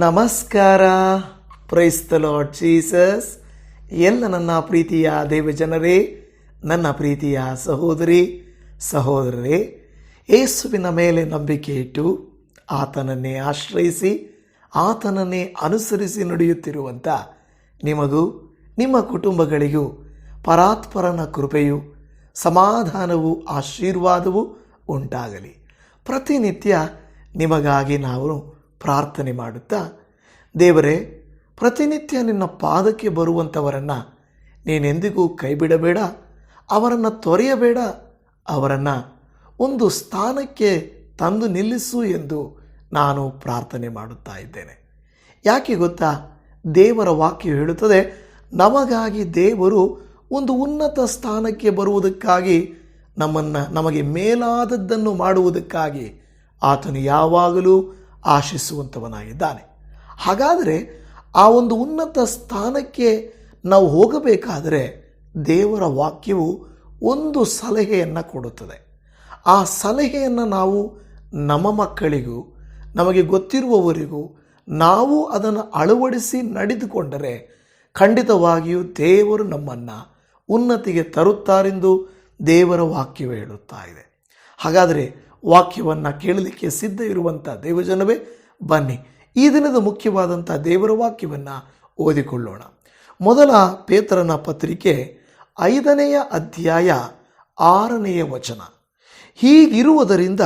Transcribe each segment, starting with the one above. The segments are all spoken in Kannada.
ನಮಸ್ಕಾರ. ಪ್ರೈಸ್ತ ಲಾರ್ಡ್ ಜೀಸಸ್ ಎಲ್ಲ ನನ್ನ ಪ್ರೀತಿಯ ದೇವಜನರೇ, ನನ್ನ ಪ್ರೀತಿಯ ಸಹೋದರಿ, ಸಹೋದರರೇ, ಯೇಸುವಿನ ಮೇಲೆ ನಂಬಿಕೆ ಇಟ್ಟು ಆತನನ್ನೇ ಆಶ್ರಯಿಸಿ, ಆತನನ್ನೇ ಅನುಸರಿಸಿ ನಡೆಯುತ್ತಿರುವಂಥ ನಿಮಗೂ, ನಿಮ್ಮ ಕುಟುಂಬಗಳಿಗೂ ಪರಾತ್ಪರನ ಕೃಪೆಯು, ಸಮಾಧಾನವು, ಆಶೀರ್ವಾದವು ಉಂಟಾಗಲಿ. ಪ್ರತಿನಿತ್ಯ ನಿಮಗಾಗಿ ನಾವು ಪ್ರಾರ್ಥನೆ ಮಾಡುತ್ತಾ, ದೇವರೇ, ಪ್ರತಿನಿತ್ಯ ನಿನ್ನ ಪಾದಕ್ಕೆ ಬರುವಂಥವರನ್ನು ನೀನೆಂದಿಗೂ ಕೈಬಿಡಬೇಡ, ಅವರನ್ನು ತೊರೆಯಬೇಡ, ಅವರನ್ನು ಒಂದು ಸ್ಥಾನಕ್ಕೆ ತಂದು ನಿಲ್ಲಿಸು ಎಂದು ನಾನು ಪ್ರಾರ್ಥನೆ ಮಾಡುತ್ತಾ ಇದ್ದೇನೆ. ಯಾಕೆ ಗೊತ್ತಾ, ದೇವರ ವಾಕ್ಯ ಹೇಳುತ್ತದೆ, ನಮಗಾಗಿ ದೇವರು ಒಂದು ಉನ್ನತ ಸ್ಥಾನಕ್ಕೆ ಬರುವುದಕ್ಕಾಗಿ ನಮ್ಮನ್ನು ನಮಗೆ ಮೇಲಾದದ್ದನ್ನು ಮಾಡುವುದಕ್ಕಾಗಿ ಆತನು ಯಾವಾಗಲೂ ಆಶಿಸುವಂಥವನಾಗಿದ್ದಾನೆ. ಹಾಗಾದರೆ ಆ ಒಂದು ಉನ್ನತ ಸ್ಥಾನಕ್ಕೆ ನಾವು ಹೋಗಬೇಕಾದರೆ ದೇವರ ವಾಕ್ಯವು ಒಂದು ಸಲಹೆಯನ್ನು ಕೊಡುತ್ತದೆ. ಆ ಸಲಹೆಯನ್ನು ನಾವು ನಮ್ಮ ಮಕ್ಕಳಿಗೂ, ನಮಗೆ ಗೊತ್ತಿರುವವರಿಗೂ, ನಾವು ಅದನ್ನು ಅಳವಡಿಸಿ ನಡೆದುಕೊಂಡರೆ ಖಂಡಿತವಾಗಿಯೂ ದೇವರು ನಮ್ಮನ್ನು ಉನ್ನತಿಗೆ ತರುತ್ತಾರೆಂದು ದೇವರ ವಾಕ್ಯವೇ ಹೇಳುತ್ತಾ ಇದೆ. ಹಾಗಾದರೆ ವಾಕ್ಯವನ್ನು ಕೇಳಲಿಕ್ಕೆ ಸಿದ್ಧ ಇರುವಂಥ ದೇವಜನವೇ, ಬನ್ನಿ ಈ ದಿನದ ಮುಖ್ಯವಾದಂಥ ದೇವರ ವಾಕ್ಯವನ್ನು ಓದಿಕೊಳ್ಳೋಣ. ಮೊದಲ ಪೇತ್ರನ ಪತ್ರಿಕೆ ಐದನೆಯ ಅಧ್ಯಾಯ ಆರನೆಯ ವಚನ. ಹೀಗಿರುವುದರಿಂದ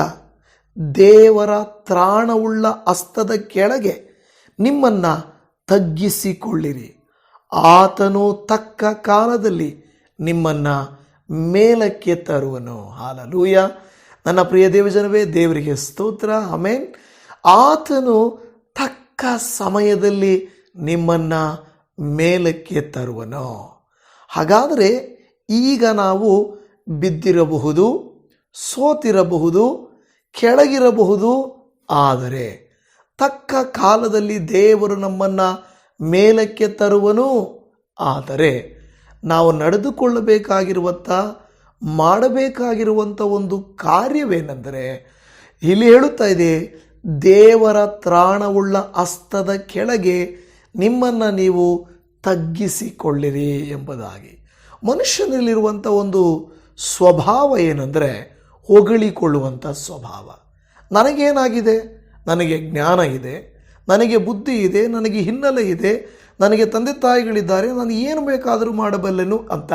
ದೇವರ ತ್ರಾಣವುಳ್ಳ ಅಸ್ತದ ಕೆಳಗೆ ನಿಮ್ಮನ್ನು ತಗ್ಗಿಸಿಕೊಳ್ಳಿರಿ. ಆತನು ತಕ್ಕ ಕಾಲದಲ್ಲಿ ನಿಮ್ಮನ್ನು ಮೇಲಕ್ಕೆ ತರುವನು. ಹಾಲಲೂಯ. ನನ್ನ ಪ್ರಿಯ ದೇವಜನವೇ, ದೇವರಿಗೆ ಸ್ತೋತ್ರ, ಆಮೇನ್. ಆತನು ತಕ್ಕ ಸಮಯದಲ್ಲಿ ನಿಮ್ಮನ್ನು ಮೇಲಕ್ಕೆ ತರುವನು. ಹಾಗಾದರೆ ಈಗ ನಾವು ಬಿದ್ದಿರಬಹುದು, ಸೋತಿರಬಹುದು, ಕೆಳಗಿರಬಹುದು, ಆದರೆ ತಕ್ಕ ಕಾಲದಲ್ಲಿ ದೇವರು ನಮ್ಮನ್ನು ಮೇಲಕ್ಕೆ ತರುವನು, ಆದರೆ ನಾವು ನಡೆದುಕೊಳ್ಳಬೇಕಾಗಿರುವಂಥ ಮಾಡಬೇಕಾಗಿರುವಂಥ ಒಂದು ಕಾರ್ಯವೇನೆಂದರೆ ಇಲ್ಲಿ ಹೇಳುತ್ತಾ ಇದೆ, ದೇವರ ತ್ರಾಣವುಳ್ಳ ಹಸ್ತದ ಕೆಳಗೆ ನಿಮ್ಮನ್ನು ನೀವು ತಗ್ಗಿಸಿಕೊಳ್ಳಿರಿ ಎಂಬುದಾಗಿ. ಮನುಷ್ಯನಲ್ಲಿರುವಂಥ ಒಂದು ಸ್ವಭಾವ ಏನಂದರೆ ಹೊಗಳಿಕೊಳ್ಳುವಂಥ ಸ್ವಭಾವ. ನನಗೇನಾಗಿದೆ? ನನಗೆ ಜ್ಞಾನ ಇದೆ. ನನಗೆ ಬುದ್ಧಿ ಇದೆ. ನನಗೆ ಹಿನ್ನೆಲೆ ಇದೆ. ನನಗೆ ತಂದೆ ತಾಯಿಗಳಿದ್ದಾರೆ. ನಾನು ಏನು ಬೇಕಾದರೂ ಮಾಡಬಲ್ಲೆನು ಅಂತ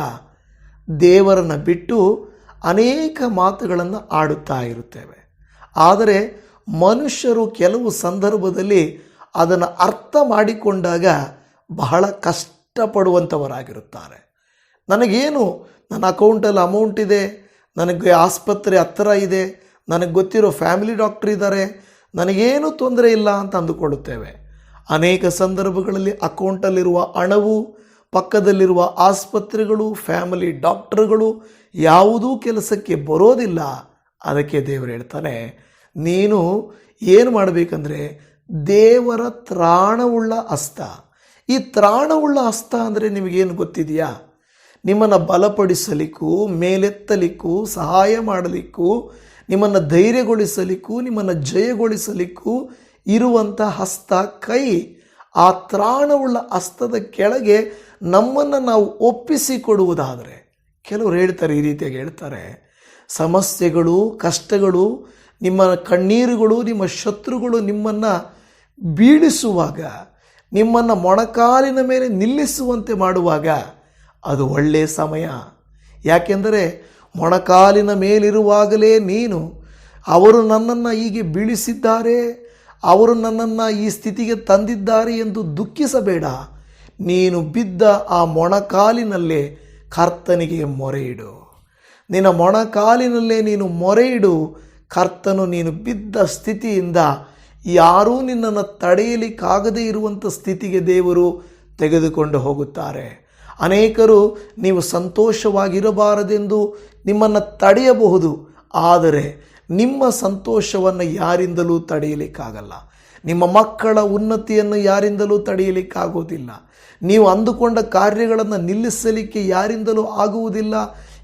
ದೇವರನ್ನು ಬಿಟ್ಟು ಅನೇಕ ಮಾತುಗಳನ್ನು ಆಡುತ್ತಾ ಇರುತ್ತೇವೆ. ಆದರೆ ಮನುಷ್ಯರು ಕೆಲವು ಸಂದರ್ಭದಲ್ಲಿ ಅದನ್ನು ಅರ್ಥ ಮಾಡಿಕೊಂಡಾಗ ಬಹಳ ಕಷ್ಟಪಡುವಂಥವರಾಗಿರುತ್ತಾರೆ ನನಗೇನು, ನನ್ನ ಅಕೌಂಟಲ್ಲಿ ಅಮೌಂಟ್ ಇದೆ, ನನಗೆ ಆಸ್ಪತ್ರೆ ಹತ್ತಿರ ಇದೆ, ನನಗೆ ಗೊತ್ತಿರೋ ಫ್ಯಾಮಿಲಿ ಡಾಕ್ಟ್ರ್ ಇದ್ದಾರೆ, ನನಗೇನು ತೊಂದರೆ ಇಲ್ಲ ಅಂತ ಅಂದುಕೊಳ್ಳುತ್ತೇವೆ. ಅನೇಕ ಸಂದರ್ಭಗಳಲ್ಲಿ ಅಕೌಂಟಲ್ಲಿರುವ ಹಣವು ಪಕ್ಕದಲ್ಲಿರುವ ಆಸ್ಪತ್ರೆಗಳು ಫ್ಯಾಮಿಲಿ ಡಾಕ್ಟರ್ಗಳು ಯಾವುದೂ ಕೆಲಸಕ್ಕೆ ಬರೋದಿಲ್ಲ. ಅದಕ್ಕೆ ದೇವರು ಹೇಳ್ತಾನೆ, ನೀನು ಏನು ಮಾಡಬೇಕಂದ್ರೆ ದೇವರ ತ್ರಾಣವುಳ್ಳ ಹಸ್ತ ಈ ತ್ರಾಣವುಳ್ಳ ಹಸ್ತ ಅಂದರೆ ನಿಮಗೇನು ಗೊತ್ತಿದೆಯಾ? ನಿಮ್ಮನ್ನು ಬಲಪಡಿಸಲಿಕ್ಕೂ, ಮೇಲೆತ್ತಲಿಕ್ಕೂ, ಸಹಾಯ ಮಾಡಲಿಕ್ಕೂ, ನಿಮ್ಮನ್ನು ಧೈರ್ಯಗೊಳಿಸಲಿಕ್ಕೂ, ನಿಮ್ಮನ್ನು ಜಯಗೊಳಿಸಲಿಕ್ಕೂ ಇರುವಂಥ ಹಸ್ತ ಕೈ. ಆ ತ್ರಾಣವುಳ್ಳ ಹಸ್ತದ ಕೆಳಗೆ ನಮ್ಮನ್ನು ನಾವು ಒಪ್ಪಿಸಿಕೊಡುವುದಾದರೆ, ಕೆಲವರು ಹೇಳ್ತಾರೆ ಈ ರೀತಿಯಾಗಿ ಹೇಳ್ತಾರೆ, ಸಮಸ್ಯೆಗಳು, ಕಷ್ಟಗಳು, ನಿಮ್ಮ ಕಣ್ಣೀರುಗಳು, ನಿಮ್ಮ ಶತ್ರುಗಳು ನಿಮ್ಮನ್ನು ಬೀಳಿಸುವಾಗ, ನಿಮ್ಮನ್ನು ಮೊಣಕಾಲಿನ ಮೇಲೆ ನಿಲ್ಲಿಸುವಂತೆ ಮಾಡುವಾಗ ಅದು ಒಳ್ಳೆಯ ಸಮಯ. ಯಾಕೆಂದರೆ ಮೊಣಕಾಲಿನ ಮೇಲಿರುವಾಗಲೇ ನೀನು ಅವರು ನನ್ನನ್ನು ಹೀಗೆ ಬೀಳಿಸಿದ್ದಾರೆ, ಅವರು ನನ್ನನ್ನು ಈ ಸ್ಥಿತಿಗೆ ತಂದಿದ್ದಾರೆ ಎಂದು ದುಃಖಿಸಬೇಡ. ನೀನು ಬಿದ್ದ ಆ ಮೊಣಕಾಲಿನಲ್ಲೇ ಕರ್ತನಿಗೆ ಮೊರೆಯಿಡು. ನಿನ್ನ ಮೊಣಕಾಲಿನಲ್ಲೇ ನೀನು ಮೊರೆಯಿಡು. ಕರ್ತನು ನೀನು ಬಿದ್ದ ಸ್ಥಿತಿಯಿಂದ ಯಾರೂ ನಿನ್ನನ್ನು ತಡೆಯಲಿಕ್ಕಾಗದೇ ಇರುವಂಥ ಸ್ಥಿತಿಗೆ ದೇವರು ತೆಗೆದುಕೊಂಡು ಹೋಗುತ್ತಾರೆ. ಅನೇಕರು ನೀವು ಸಂತೋಷವಾಗಿರಬಾರದೆಂದು ನಿಮ್ಮನ್ನು ತಡೆಯಬಹುದು. ಆದರೆ ನಿಮ್ಮ ಸಂತೋಷವನ್ನು ಯಾರಿಂದಲೂ ತಡೆಯಲಿಕ್ಕಾಗಲ್ಲ. ನಿಮ್ಮ ಮಕ್ಕಳ ಉನ್ನತಿಯನ್ನು ಯಾರಿಂದಲೂ ತಡೆಯಲಿಕ್ಕಾಗೋದಿಲ್ಲ. ನೀವು ಅಂದುಕೊಂಡ ಕಾರ್ಯಗಳನ್ನು ನಿಲ್ಲಿಸಲಿಕ್ಕೆ ಯಾರಿಂದಲೂ ಆಗುವುದಿಲ್ಲ.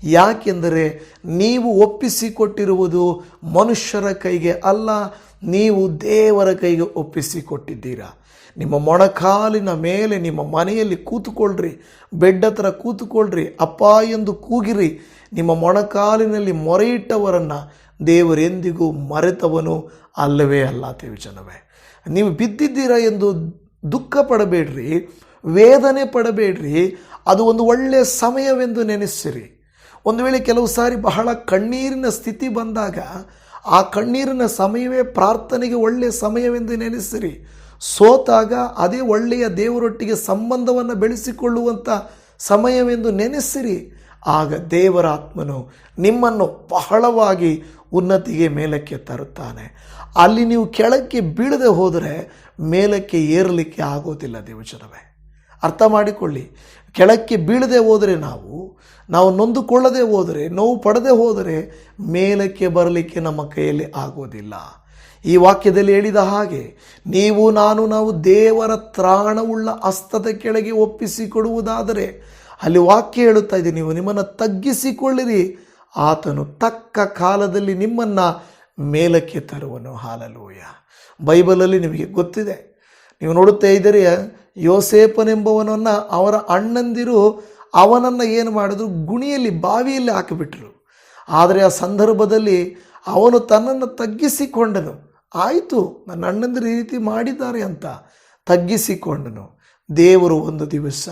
ಯಾಕೆಂದರೆ ನೀವು ಒಪ್ಪಿಸಿಕೊಟ್ಟಿರುವುದು ಮನುಷ್ಯರ ಕೈಗೆ ಅಲ್ಲ, ನೀವು ದೇವರ ಕೈಗೆ ಒಪ್ಪಿಸಿಕೊಟ್ಟಿದ್ದೀರಾ. ನಿಮ್ಮ ಮೊಣಕಾಲಿನ ಮೇಲೆ, ನಿಮ್ಮ ಮನೆಯಲ್ಲಿ ಕೂತುಕೊಳ್ಳ್ರಿ ಬೆಡ್ ಹತ್ರ ಕೂತುಕೊಳ್ಳ್ರಿ ಅಪ್ಪ ಎಂದು ಕೂಗಿರಿ, ನಿಮ್ಮ ಮೊಣಕಾಲಿನಲ್ಲಿ ಮೊರೆಯಿಟ್ಟವರನ್ನು ದೇವರೆಂದಿಗೂ ಮರೆತವನು ಅಲ್ಲವೇ ಅಲ್ಲ ಜನವೇ ನೀವು ಬಿದ್ದಿದ್ದೀರಾ ಎಂದು ದುಃಖ ಪಡಬೇಡ್ರಿ ವೇದನೆ ಪಡಬೇಡ್ರಿ. ಅದು ಒಂದು ಒಳ್ಳೆಯ ಸಮಯವೆಂದು ನೆನೆಸಿರಿ ಒಂದು ವೇಳೆ ಕೆಲವು ಸಾರಿ ಬಹಳ ಕಣ್ಣೀರಿನ ಸ್ಥಿತಿ ಬಂದಾಗ ಆ ಕಣ್ಣೀರಿನ ಸಮಯವೇ ಪ್ರಾರ್ಥನೆಗೆ ಒಳ್ಳೆಯ ಸಮಯವೆಂದು ನೆನೆಸಿರಿ ಸೋತಾಗ ಅದೇ ಒಳ್ಳೆಯ ದೇವರೊಟ್ಟಿಗೆ ಸಂಬಂಧವನ್ನು ಬೆಳೆಸಿಕೊಳ್ಳುವಂಥ ಸಮಯವೆಂದು ನೆನೆಸಿರಿ ಆಗ ದೇವರ ಆತ್ಮನು ನಿಮ್ಮನ್ನು ಬಹಳವಾಗಿ ಉನ್ನತಿಗೆ ಮೇಲಕ್ಕೆ ತರುತ್ತಾನೆ. ಅಲ್ಲಿ ನೀವು ಕೆಳಕ್ಕೆ ಬೀಳದೆ ಹೋದರೆ ಮೇಲಕ್ಕೆ ಏರಲಿಕ್ಕೆ ಆಗೋದಿಲ್ಲ ದೇವಜನವೇ. ಅರ್ಥ ಮಾಡಿಕೊಳ್ಳಿ. ಕೆಳಕ್ಕೆ ಬೀಳದೆ ಹೋದರೆ ನಾವು ನಾವು ನೊಂದುಕೊಳ್ಳದೆ ಹೋದರೆ, ನೋವು ಪಡದೆ ಹೋದರೆ ಮೇಲಕ್ಕೆ ಬರಲಿಕ್ಕೆ ನಮ್ಮ ಕೈಯಲ್ಲಿ ಆಗೋದಿಲ್ಲ. ಈ ವಾಕ್ಯದಲ್ಲಿ ಹೇಳಿದ ಹಾಗೆ, ನೀವು, ನಾನು, ನಾವು ದೇವರ ತ್ರಾಣವುಳ್ಳ ಅಸ್ತದ ಕೆಳಗೆ ಒಪ್ಪಿಸಿಕೊಡುವುದಾದರೆ, ಅಲ್ಲಿ ವಾಕ್ಯ ಹೇಳುತ್ತಾ ಇದೆ, ನೀವು ನಿಮ್ಮನ್ನು ತಗ್ಗಿಸಿಕೊಳ್ಳಿರಿ. ಆತನು ತಕ್ಕ ಕಾಲದಲ್ಲಿ ನಿಮ್ಮನ್ನು ಮೇಲಕ್ಕೆ ತರುವನು. ಹಾಲಲೋಯ. ಬೈಬಲಲ್ಲಿ ನಿಮಗೆ ಗೊತ್ತಿದೆ. ನೀವು ನೋಡುತ್ತಾ ಇದ್ದೀರಿ ಯೋಸೇಪನೆಂಬವನನ್ನು ಅವರ ಅಣ್ಣಂದಿರು ಅವನನ್ನು ಏನು ಮಾಡಿದ್ರು ಗುಣಿಯಲ್ಲಿ ಬಾವಿಯಲ್ಲಿ ಹಾಕಿಬಿಟ್ರು. ಆದರೆ ಆ ಸಂದರ್ಭದಲ್ಲಿ ಅವನು ತನ್ನನ್ನು ತಗ್ಗಿಸಿಕೊಂಡನು. ಆಯಿತು, ನನ್ನ ಅಣ್ಣಂದಿರು ಈ ರೀತಿ ಮಾಡಿದ್ದಾರೆ ಅಂತ ತಗ್ಗಿಸಿಕೊಂಡನು. ದೇವರು ಒಂದು ದಿವಸ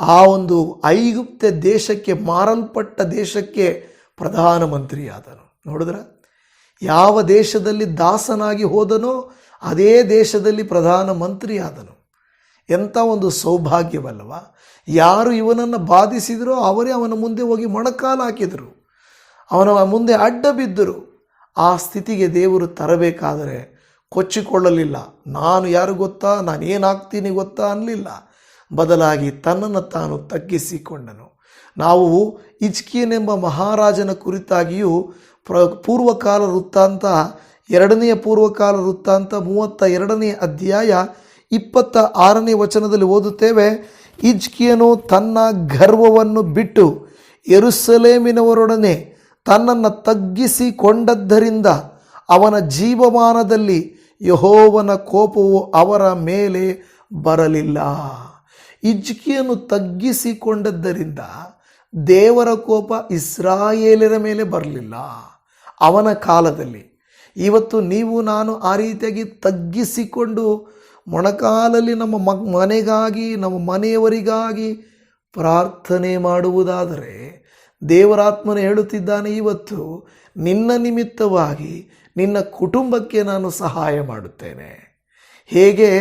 ಆ ಒಂದು ಐಗುಪ್ತ ದೇಶಕ್ಕೆ ಮಾರಲ್ಪಟ್ಟ ದೇಶಕ್ಕೆ ಪ್ರಧಾನಮಂತ್ರಿಯಾದನು. ನೋಡಿದ್ರ? ಯಾವ ದೇಶದಲ್ಲಿ ದಾಸನಾಗಿ ಹೋದನೋ ಅದೇ ದೇಶದಲ್ಲಿ ಪ್ರಧಾನಮಂತ್ರಿ ಆದನು ಎಂಥ ಒಂದು ಸೌಭಾಗ್ಯವಲ್ಲವ ಯಾರು ಇವನನ್ನು ಬಾಧಿಸಿದರೋ ಅವರೇ ಅವನ ಮುಂದೆ ಹೋಗಿ ಮೊಣಕಾಲು ಹಾಕಿದರು. ಅವನ ಮುಂದೆ ಅಡ್ಡ ಬಿದ್ದರು. ಆ ಸ್ಥಿತಿಗೆ ದೇವರು ತರಬೇಕಾದರೆ ಕೊಚ್ಚಿಕೊಳ್ಳಲಿಲ್ಲ. ನಾನು ಯಾರು ಗೊತ್ತಾ? ನಾನು ಏನಾಗ್ತೀನಿ ಗೊತ್ತಾ ಅನ್ನಲಿಲ್ಲ. ಬದಲಾಗಿ ತನ್ನನ್ನು ತಾನು ತಗ್ಗಿಸಿಕೊಂಡನು. ನಾವು ಇಚ್ಕಿಯನೆಂಬ ಮಹಾರಾಜನ ಕುರಿತಾಗಿಯೂ ಪ್ರ ಪೂರ್ವಕಾಲ ವೃತ್ತಾಂತ, ಎರಡನೆಯ ಪೂರ್ವಕಾಲ ವೃತ್ತಾಂತ, ಮೂವತ್ತ ಎರಡನೇ ಅಧ್ಯಾಯ ಇಪ್ಪತ್ತ ಆರನೇ ವಚನದಲ್ಲಿ ಓದುತ್ತೇವೆ ಇಜ್ಕಿಯನು ತನ್ನ ಗರ್ವವನ್ನು ಬಿಟ್ಟು ಎರುಸಲೇಮಿನವರೊಡನೆ ತನ್ನನ್ನು ತಗ್ಗಿಸಿಕೊಂಡದ್ದರಿಂದ ಅವನ ಜೀವಮಾನದಲ್ಲಿ ಯಹೋವನ ಕೋಪವು ಅವರ ಮೇಲೆ ಬರಲಿಲ್ಲ. ಇಜ್ಕಿಯನ್ನು ತಗ್ಗಿಸಿಕೊಂಡದ್ದರಿಂದ ದೇವರ ಕೋಪ ಇಸ್ರಾಯೇಲರ ಮೇಲೆ ಬರಲಿಲ್ಲ. ಅವನ ಕಾಲದಲ್ಲಿ ಇವತ್ತು ನೀವು ನಾನು ಆ ರೀತಿಯಾಗಿ ತಗ್ಗಿಸಿಕೊಂಡು ಮೊಣಕಾಲಲ್ಲಿ ನಮ್ಮ ಮನೆಗಾಗಿ, ನಮ್ಮ ಮನೆಯವರಿಗಾಗಿ ಪ್ರಾರ್ಥನೆ ಮಾಡುವುದಾದರೆ ದೇವರಾತ್ಮನು ಹೇಳುತ್ತಿದ್ದಾನೆ ಇವತ್ತು, ನಿನ್ನ ನಿಮಿತ್ತವಾಗಿ ನಿನ್ನ ಕುಟುಂಬಕ್ಕೆ ನಾನು ಸಹಾಯ ಮಾಡುತ್ತೇನೆ. ಹೇಗೆ?